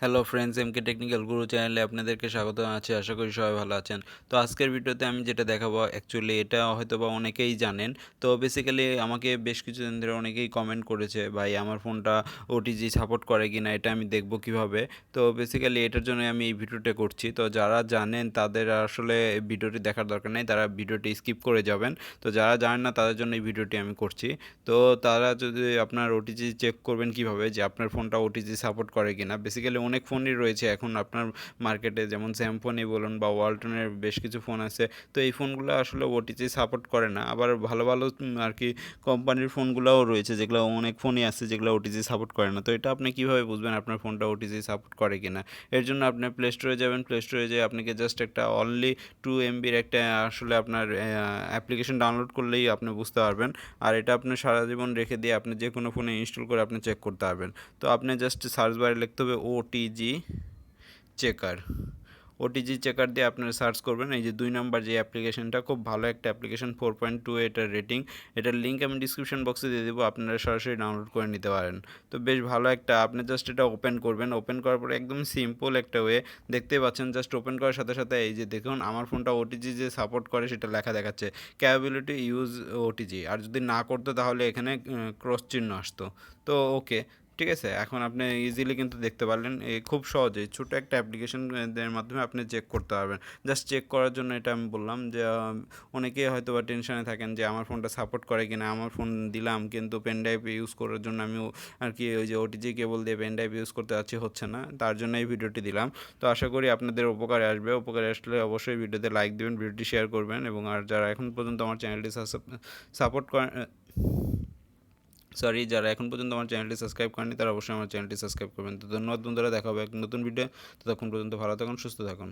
Hello friends এমকে technical guru চ্যানেলে আপনাদেরকে স্বাগত জানাচ্ছি আশা করি সবাই ভালো আছেন। তো আজকের ভিডিওতে আমি যেটা দেখাবো অ্যাকচুয়ালি এটা হয়তো বা অনেকেই জানেন। তো বেসিক্যালি আমাকে বেশ কিছুদিন ধরে অনেকেই কমেন্ট করেছে, ভাই, আমার ফোনটা ওটিজি সাপোর্ট করে কি না এটা আমি দেখব কীভাবে? তো বেসিক্যালি এটার জন্য আমি এই ভিডিওটা করছি। তো যারা জানেন, তাদের আসলে ভিডিওটি দেখার দরকার নেই, তারা ভিডিওটি স্কিপ করে যাবেন। তো যারা জানেন না, তাদের জন্য এই ভিডিওটি আমি করছি। তো তারা যদি আপনার ওটিজি চেক করবেন কীভাবে, যে আপনার ফোনটা ওটিজি সাপোর্ট করে কি না বেসিক্যালি অনেক ফোনই রয়েছে। এখন আপনার মার্কেটে যেমন স্যামফোনই বলুন বা ওয়ালটনের বেশ কিছু ফোন আছে। তো এই ফোনগুলো আসলে ওটিজি সাপোর্ট করে না। আবার ভালো ভালো আর কি কোম্পানির ফোনগুলোও রয়েছে যেগুলো অনেক ফোনই আছে যেগুলো ওটিজি সাপোর্ট করে না। তো এটা আপনি কীভাবে বুঝবেন আপনার ফোনটা ওটিজি সাপোর্ট করে কি না এর জন্য আপনি প্লে স্টোরে যাবেন। প্লে স্টোরে যেয়ে আপনাকে জাস্ট একটা অনলি টু এমবির একটা, আসলে আপনার অ্যাপ্লিকেশন ডাউনলোড করলেই আপনি বুঝতে পারবেন। আর এটা আপনি সারা জীবন রেখে দিয়ে আপনি যে কোনো ফোনে ইনস্টল করে আপনি চেক করতে পারবেন। তো আপনি জাস্ট সার্চ বারে লিখতে হবে ওটিজি চেকার ওটিজি চেকার দিয়ে আপনারা সার্চ করবেন। এই যে দুই নম্বর যে অ্যাপ্লিকেশনটা খুব ভালো একটা অ্যাপ্লিকেশন ফোর পয়েন্ট টু এটার রেটিং এটার লিঙ্ক আমি ডিসক্রিপশন বক্সে দিয়ে দেবো, আপনারা সরাসরি ডাউনলোড করে নিতে পারেন। তো বেশ ভালো একটা, আপনি জাস্ট এটা ওপেন করবেন। ওপেন করার পরে একদম সিম্পল একটা ওয়ে দেখতেই পাচ্ছেন জাস্ট ওপেন করার সাথে সাথে এই যে দেখুন, আমার ফোনটা ওটিজি যে সাপোর্ট করে সেটা লেখা দেখাচ্ছে ক্যাপাবিলিটি ইউজ ওটিজি আর যদি না করতো তাহলে এখানে ক্রস চিহ্ন আসতো। তো ওকে ঠিক আছে? এখন আপনি ইজিলি কিন্তু দেখতে পারলেন। খুব সহজেই ছোটো একটা অ্যাপ্লিকেশন এর মাধ্যমে আপনি চেক করতে পারবেন। জাস্ট চেক করার জন্য এটা আমি বললাম যে আহ, অনেকেই হয়তো বা টেনশনে থাকেন যে আমার ফোনটা সাপোর্ট করে কিনা? আমার ফোন দিলাম কিন্তু পেন ড্রাইভ ইউজ করার জন্য আমি আর কি ওই যে ওটিজি কেবল দিয়ে পেন ড্রাইভ ইউজ করতে যাচ্ছি হচ্ছে না। তার জন্য এই ভিডিওটি দিলাম। তো আশা করি আপনাদের উপকারে আসবে। উপকারে আসলে অবশ্যই ভিডিওতে লাইক দেবেন ভিডিওটি শেয়ার করবেন এবং আর যারা এখন পর্যন্ত আমার চ্যানেলটি সাপোর্ট করেন সরি, যারা এখন পর্যন্ত আমার চ্যানেলটি সাবস্ক্রাইব করেনি তারা অবশ্যই আমার চ্যানেলটি সাবস্ক্রাইব করবেন। তো ধন্যবাদ বন্ধুরা, দেখা হবে এক নতুন ভিডিও ততক্ষণ পর্যন্ত ভালো থাকুন, সুস্থ থাকুন।